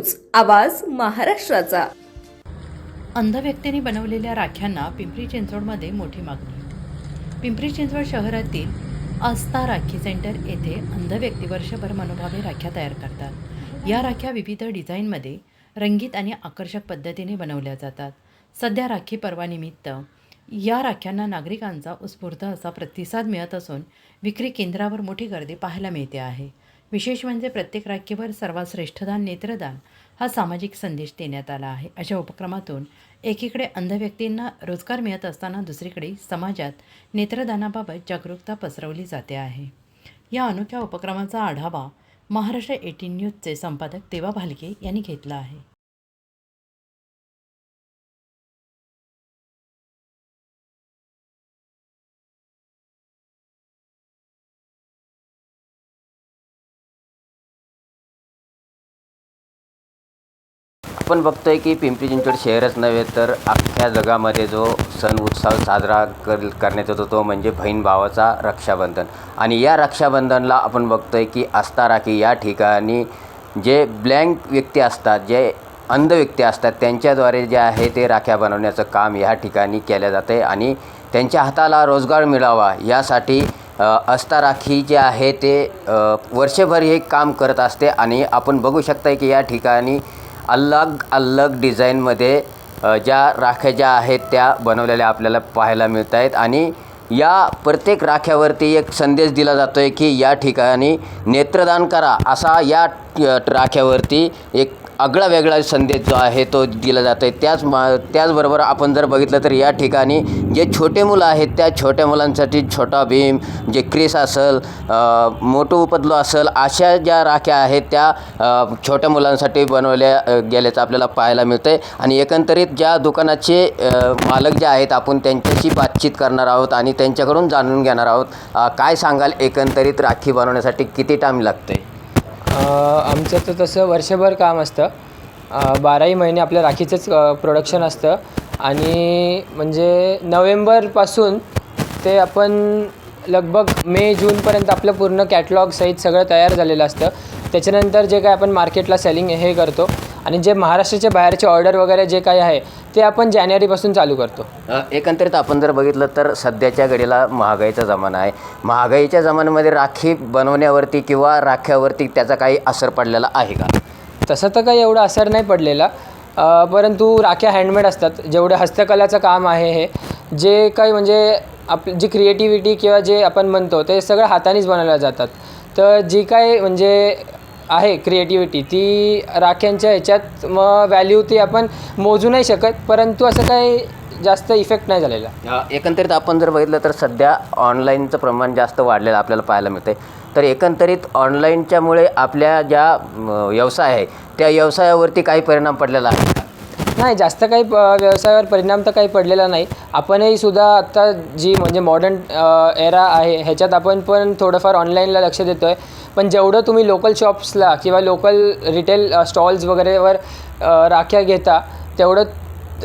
News आवाज महाराष्ट्राचा. अंध व्यक्तींनी बनवलेल्या राख्यांना पिंपरी चिंचवडमध्ये मोठी मागणी. पिंपरी चिंचवड शहरातील आस्था राखी सेंटर येथे अंध व्यक्ती वर्षभर मनोभावे राख्या तयार करतात. या राख्या विविध डिझाईनमध्ये रंगीत आणि आकर्षक पद्धतीने बनवल्या जातात. सध्या राखी पर्वानिमित्त या राख्यांना नागरिकांचा उत्स्फूर्त असा प्रतिसाद मिळत असून विक्री केंद्रावर मोठी गर्दी पाहायला मिळते आहे. विशेष म्हणजे प्रत्येक राखीवर सर्वात श्रेष्ठदान नेत्रदान हा सामाजिक संदेश देण्यात आला आहे. अशा उपक्रमातून एकीकडे अंध व्यक्तींना रोजगार मिळत असताना दुसरीकडे समाजात नेत्रदानाबाबत जागरूकता पसरवली जाते आहे. या अनोख्या उपक्रमाचा आढावा महाराष्ट्र एटीन न्यूजचे संपादक देवा भालके यांनी घेतला आहे. आपण बघतोय की पिंपरी चिंचवड शहरच नव्हे तर अख्ख्या जगामध्ये जो सण उत्सव साजरा कर करण्यात येतो तो म्हणजे बहीण भावाचा रक्षाबंधन. आणि या रक्षाबंधनला आपण बघतोय की आस्था राखी या ठिकाणी जे ब्लँक व्यक्ती असतात जे अंध व्यक्ती असतात त्यांच्याद्वारे जे आहे ते राख्या बनवण्याचं काम या ठिकाणी केलं जातं आहे आणि त्यांच्या हाताला रोजगार मिळावा यासाठी अस्ता राखी जे आहे ते वर्षभर हे काम करत असते. आणि आपण बघू शकता की या ठिकाणी अलग अलग डिझाईनमध्ये ज्या राख्या ज्या आहेत त्या बनवलेल्या आपल्याला पाहायला मिळत आहेत आणि या प्रत्येक राख्यावरती एक संदेश दिला जातो आहे की या ठिकाणी नेत्रदान करा असा या राख्यावरती एक आगळा वेगळा संदेश जो आहे तो दिला जातो आहे त्याच मा त्याचबरोबर आपण जर बघितलं तर या ठिकाणी जे छोटे मुलं आहेत त्या छोट्या मुलांसाठी छोटा भीम जे क्रिस असेल अ, मोठू असेल अशा ज्या राख्या आहेत त्या छोट्या मुलांसाठी बनवल्या गेल्याचं आपल्याला पाहायला मिळतं आहे आणि एकंदरीत ज्या दुकानाचे मालक जे आहेत आपण त्यांच्याशी बातचीत करणार आहोत आणि त्यांच्याकडून जाणून घेणार आहोत काय सांगाल? एकंदरीत राखी बनवण्यासाठी किती टाईम लागतं आहे आमचं तर तसं वर्षभर काम असतं. बाराही महिने आपल्या राखीचंच प्रोडक्शन असतं. आणि म्हणजे नोव्हेंबरपासून ते आपण लगभग मे जूनपर्यंत आपलं पूर्ण कॅटलॉग सहित सगळं तयार झालेलं असतं. त्याच्यानंतर जे काय आपण मार्केटला सेलिंग हे करतो. आणि जे महाराष्ट्राच्या बाहेरचे ऑर्डर वगैरे जे काही आहे ते आपण जानेवारीपासून चालू करतो. अ, एकंदरीत आपण जर बघितलं तर सध्याच्या घडीला महागाईचा जमाना आहे. महागाईच्या जमान्यामध्ये राखी बनवण्यावरती किंवा राख्यावरती त्याचा काही असर पडलेला आहे का? तसं तर काही एवढा असर नाही पडलेला. अ, परंतु राख्या हँडमेड असतात. जेवढं हस्तकलाचं काम आहे हे जे काही म्हणजे आप जी क्रिएटिव्हिटी किंवा जे आपण म्हणतो ते सगळं हातानेच बनवल्या जातात. तर जी काय म्हणजे आहे क्रिएटिव्हिटी ती राख्यांच्या ह्याच्यात मग व्हॅल्यू ती आपण मोजू नाही शकत परंतु असं काही जास्त इफेक्ट नाही झालेला. एकंदरीत आपण जर बघितलं तर सध्या ऑनलाईनचं प्रमाण जास्त वाढलेलं आपल्याला पाहायला मिळते तर एकंदरीत ऑनलाईनच्यामुळे आपल्या ज्या व्यवसाय आहे त्या व्यवसायावरती काही परिणाम पडलेला आहे? नाही जास्त काही प व्यवसायावर परिणाम तर काही पडलेला नाही. आपणही सुद्धा आत्ता जी म्हणजे मॉडर्न एरा आहे ह्याच्यात आपण पण थोडंफार ऑनलाईनला लक्ष देतो आहे पण जेवढं तुम्ही लोकल शॉप्सला किंवा लोकल रिटेल स्टॉल्स वगैरेवर राख्या घेता तेवढं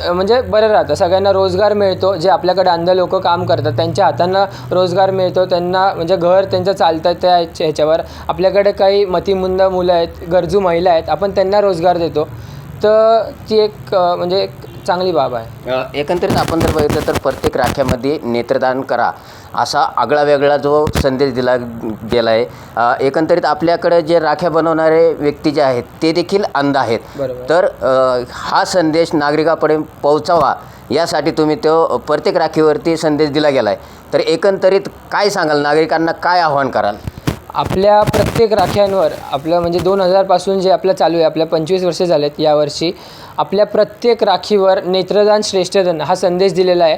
म्हणजे बरं राहतं. सगळ्यांना रोजगार मिळतो जे आपल्याकडे अंध लोक काम करतात त्यांच्या हातांना रोजगार मिळतो त्यांना म्हणजे घर त्यांचं चालतं त्या ह्याच्यावर. आपल्याकडे काही मतिमंद मुलं आहेत गरजू महिला आहेत आपण त्यांना रोजगार देतो. तर ती एक म्हणजे एक चांगली बाब आहे. एकंदरीत आपण जर बघितलं तर प्रत्येक राख्यामध्ये नेत्रदान करा असा आगळा वेगळा जो संदेश दिला गेला आहे एकंदरीत आपल्याकडे जे राख्या बनवणारे व्यक्ती जे आहेत ते देखील अंध आहेत. बरोबर. तर अ, हा संदेश नागरिकापर्यंत पोहोचावा यासाठी तुम्ही तो प्रत्येक राखीवरती संदेश दिला गेला आहे तर एकंदरीत काय सांगाल? नागरिकांना काय आव्हान कराल? आपल्या प्रत्येक राख्यांवर आपलं म्हणजे दोन हजारपासून जे आपलं चालू आहे आपल्या पंचवीस वर्ष झालेत यावर्षी आपल्या प्रत्येक राखीवर नेत्रदान श्रेष्ठदान हा संदेश दिलेला आहे.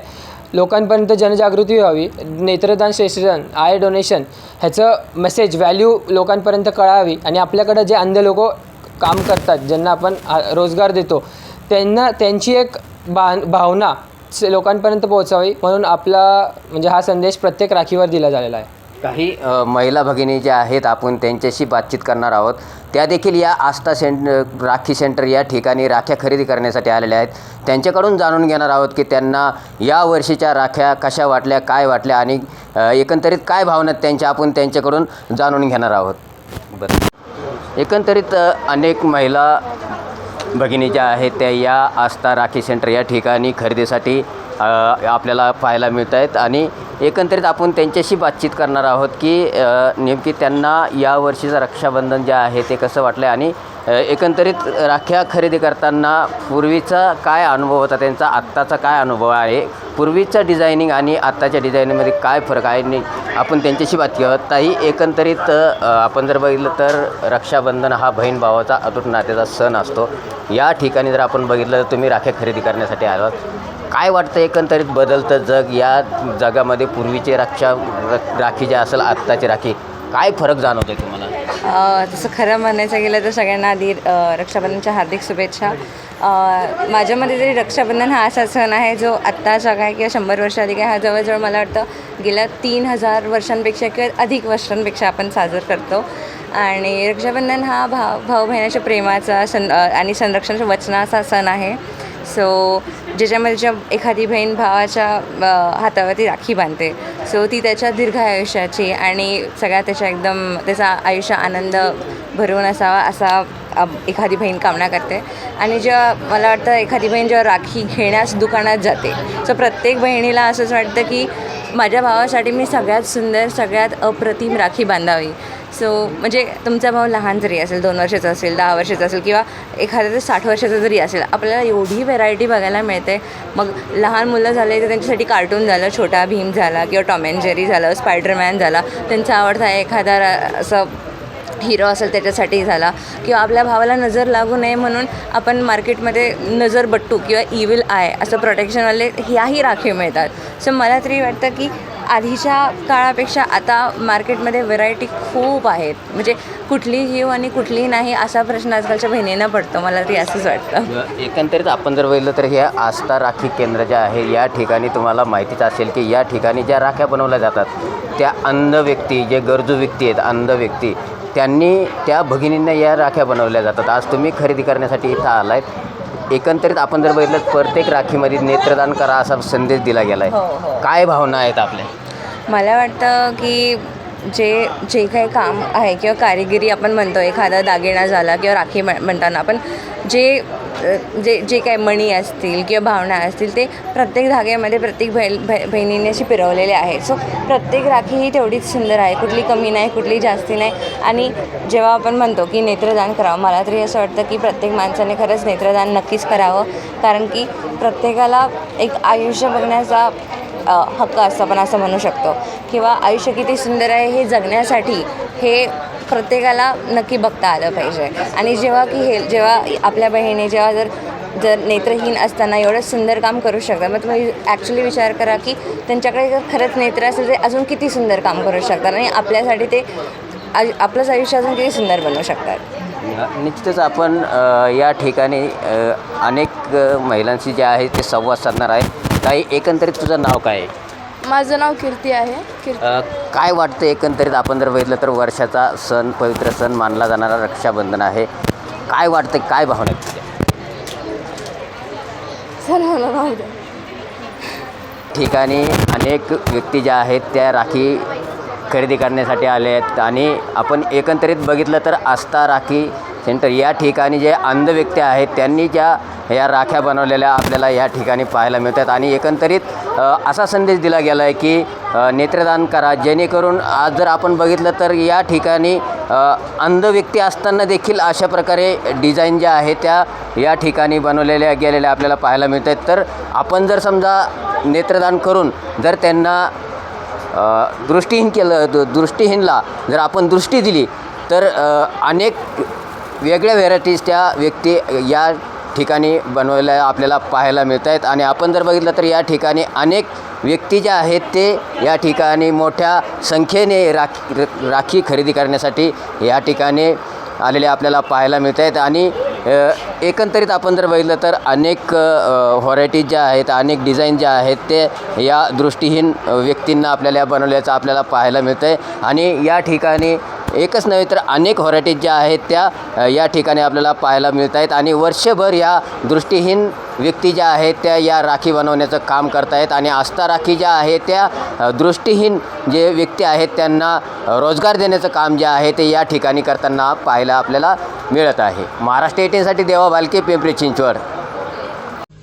लोकांपर्यंत जनजागृती व्हावी. नेत्रदान श्रेष्ठदान आय डोनेशन ह्याचं मेसेज व्हॅल्यू लोकांपर्यंत कळावी आणि आपल्याकडं जे अंध लोक काम करतात ज्यांना आपण रोजगार देतो त्यांना त्यांची एक बा भावना स- लोकांपर्यंत पोहोचावी म्हणून आपला म्हणजे हा संदेश प्रत्येक राखीवर दिला झालेला आहे. काही महिला भगिनी ज्या आहेत आपण त्यांच्याशी बातचीत करणार आहोत. त्या देखील या आस्था सेंट राखी सेंटर या ठिकाणी राख्या खरेदी करण्यासाठी आलेल्या आहेत. त्यांच्याकडून जाणून घेणार आहोत की त्यांना या वर्षीच्या राख्या कशा वाटल्या काय वाटल्या आणि एकंदरीत काय भावना आहेत त्यांच्या आपण त्यांच्याकडून जाणून घेणार आहोत. बरं. एकंदरीत अनेक महिला भगिनी ज्या आहेत त्या या आस्था राखी सेंटर या ठिकाणी खरेदीसाठी आपल्याला पाहायला मिळत आहेत आणि एकंदरीत आपण त्यांच्याशी बातचीत करणार आहोत की नेमकी त्यांना या वर्षीचं रक्षाबंधन जे आहे ते कसं वाटलं आहे आणि एकंदरीत राख्या खरेदी करताना पूर्वीचा काय अनुभव होता त्यांचा आत्ताचा काय अनुभव आहे पूर्वीचं डिझायनिंग आणि आत्ताच्या डिझायनिंगमध्ये काय फरक आहे आणि आपण त्यांच्याशी बात घेऊ ताई एकंदरीत आपण जर बघितलं तर रक्षाबंधन हा बहीण भावाचा अतूट नात्याचा सण असतो. या ठिकाणी जर आपण बघितलं तर तुम्ही राख्या खरेदी करण्यासाठी आलात. काय वाटतं एकंदरीत बदलतं जग या जगामध्ये पूर्वीचे रक्षा र- राखी जे असेल आत्ताची राखी काय फरक जाणवते तुम्हाला? जसं तसं खरं म्हणायचं गेलं तर सगळ्यांना आधी रक्षाबंधनच्या हार्दिक शुभेच्छा. माझ्यामध्ये माझ्या मते तरी रक्षाबंधन हा असा सण आहे जो आत्ताचा काय किंवा शंभर वर्ष आधी काय हा जवळजवळ मला वाटतं गेल्या तीन हजार वर्षांपेक्षा किंवा अधिक वर्षांपेक्षा आपण साजर करतो. आणि रक्षाबंधन हा भाव भाऊ बहिणाच्या प्रेमाचा सण आणि संरक्षणाच्या वचनाचा सण आहे. सो ज्याच्यामध्ये ज्या एखादी बहीण भावाच्या हातावरती राखी बांधते. सो ती त्याच्या दीर्घ आयुष्याची आणि सगळ्या त्याच्या एकदम त्याचा आयुष्य आनंद भरून असावा असा एखादी बहीण कामना करते. आणि जेव्हा मला वाटतं एखादी बहीण जेव्हा राखी घेण्यास दुकानात जाते सो प्रत्येक बहिणीला असंच वाटतं की माझ्या भावासाठी मी सगळ्यात सुंदर सगळ्यात अप्रतिम राखी बांधावी. सो म्हणजे तुमचा भाव लहान जरी असेल दोन वर्षाचा असेल दहा वर्षाचा असेल किंवा एखाद्या तर साठ वर्षाचा जरी असेल आपल्याला एवढी व्हेरायटी बघायला मिळते. मग लहान मुलं झाले तर त्यांच्यासाठी कार्टून झालं छोटा भीम झाला किंवा टॉम अँड जेरी झालं स्पायडरमॅन झाला त्यांचा आवडता एखादा रा- असं हिरो असेल त्याच्यासाठी झाला किंवा आपल्या भावाला नजर लागू नये म्हणून आपण मार्केटमध्ये नजर बट्टू किंवा इविल आय असं प्रोटेक्शनवाले ह्याही राखीव मिळतात. सो मला तरी वाटतं की आधीच्या काळापेक्षा आता मार्केटमध्ये व्हरायटी खूप आहेत. म्हणजे कुठली घेऊ आणि कुठली नाही असा प्रश्न आजकालच्या बहिणींना पडतो. मला तरी असंच वाटतं. एकंदरीत आपण जर बघितलं तर हे आस्था राखी केंद्र जे आहे या ठिकाणी तुम्हाला माहितीच असेल की या ठिकाणी ज्या राख्या बनवल्या जातात त्या अंध व्यक्ती जे गरजू व्यक्ती आहेत अंध व्यक्ती त्यांनी त्या भगिनींना या राख्या बनवल्या जातात. आज तुम्ही खरेदी करण्यासाठी इथं आलायत एकंदरीत आपण जर बघितलं प्रत्येक राखीमध्ये नेत्रदान करा असा संदेश दिला गेला हो, आहे हो. काय भावना आहेत आपल्या? मला वाटतं की जे जे काही काम आहे किंवा कारिगिरी आपण म्हणतो एखादा दागिना झाला किंवा राखी म्हण म्हणताना आपण जे जे जे काही मणी असतील किंवा भावना असतील ते प्रत्येक धाग्यामध्ये प्रत्येक बहि बहिणीने अशी पिरवलेले आहे. सो प्रत्येक राखी ही तेवढीच सुंदर आहे. कुठली कमी नाही कुठली जास्ती नाही. आणि जेव्हा आपण म्हणतो की नेत्रदान करावं मला तरी असं वाटतं की प्रत्येक माणसाने खरंच नेत्रदान नक्कीच करावं. कारण की प्रत्येकाला एक आयुष्य बघण्याचा हक्क असतो आपण असं म्हणू शकतो. किंवा आयुष्य किती सुंदर आहे हे जगण्यासाठी हे प्रत्येकाला नक्की बघता आलं पाहिजे. आणि जेव्हा की हे जेव्हा आपल्या बहिणी जेव्हा जर जर नेत्रहीन असताना एवढं सुंदर काम करू शकतात मग तुम्ही ॲक्च्युली विचार करा की त्यांच्याकडे जर खरंच नेत्र असेल ते अजून किती सुंदर काम करू शकतात आणि आपल्यासाठी ते आपलंच आयुष्य अजून किती सुंदर बनवू शकतात. निश्चितच आपण या ठिकाणी अनेक महिलांशी जे आहे ते संवाद साधणार आहे. काही एकंदरीत तुझं नाव काय? आहे माझं नाव कीर्ती आहे. कीर्ती अ, काय वाटतं एकंदरीत आपण जर बघितलं तर वर्षाचा सण पवित्र सण मानला जाणारा रक्षाबंधन आहे. काय वाटतं काय भावना तुझ्या? मला द्या ठिकाणी अनेक व्यक्ती ज्या आहेत त्या राखी खरेदी करण्यासाठी आले आहेत. आणि आपण एकंदरीत बघितलं तर आस्था राखी सेंटर या ठिकाणी जे अंध व्यक्ती आहेत त्यांनी ज्या या राख्या बनवलेल्या आपल्याला या ठिकाणी पाहायला मिळतात. आणि एकंदरीत असा संदेश दिला गेला आहे की नेत्रदान करा. जेणेकरून आज जर आपण बघितलं तर या ठिकाणी अंध व्यक्ती असताना देखील अशा प्रकारे डिझाईन ज्या आहेत त्या या ठिकाणी बनवलेल्या गेलेल्या आपल्याला पाहायला मिळत आहेत तर आपण जर समजा नेत्रदान करून जर त्यांना दृष्टीहीन केलं दृष्टीहीनला जर आपण दृष्टी दिली तर अनेक वेगळ्या व्हेरायटीज त्या व्यक्ती या ठिकाणी बनवायला आपल्याला पाहायला मिळत आहेत आणि आपण जर बघितलं तर या ठिकाणी अनेक व्यक्ती ज्या आहेत ते या ठिकाणी मोठ्या संख्येने राखी राखी खरेदी करण्यासाठी या ठिकाणी आलेले आपल्याला पाहायला मिळत आहेत आणि एकंदरीत आपण जर बघितलं तर अनेक व्हरायटीज ज्या आहेत अनेक डिझाईन ज्या आहेत ते या दृष्टीहीन व्यक्तींना आपल्याला बनवल्याचं आपल्याला पाहायला मिळतं आहे आणि या ठिकाणी एकच नव्हे तर अनेक व्हरायटीज ज्या आहेत त्या या ठिकाणी आपल्याला पाहायला मिळत आहेत. आणि वर्षभर या दृष्टीहीन व्यक्ती ज्या आहेत त्या या राखी बनवण्याचं काम करतायत आहेत. आणि आस्था राखी ज्या आहेत त्या दृष्टीहीन जे व्यक्ती आहेत त्यांना रोजगार देण्याचं काम जे आहे ते या ठिकाणी करताना पाहायला आपल्याला मिळत आहे. महाराष्ट्र एटीनसाठी देवा बालके पिंपरी चिंचवड.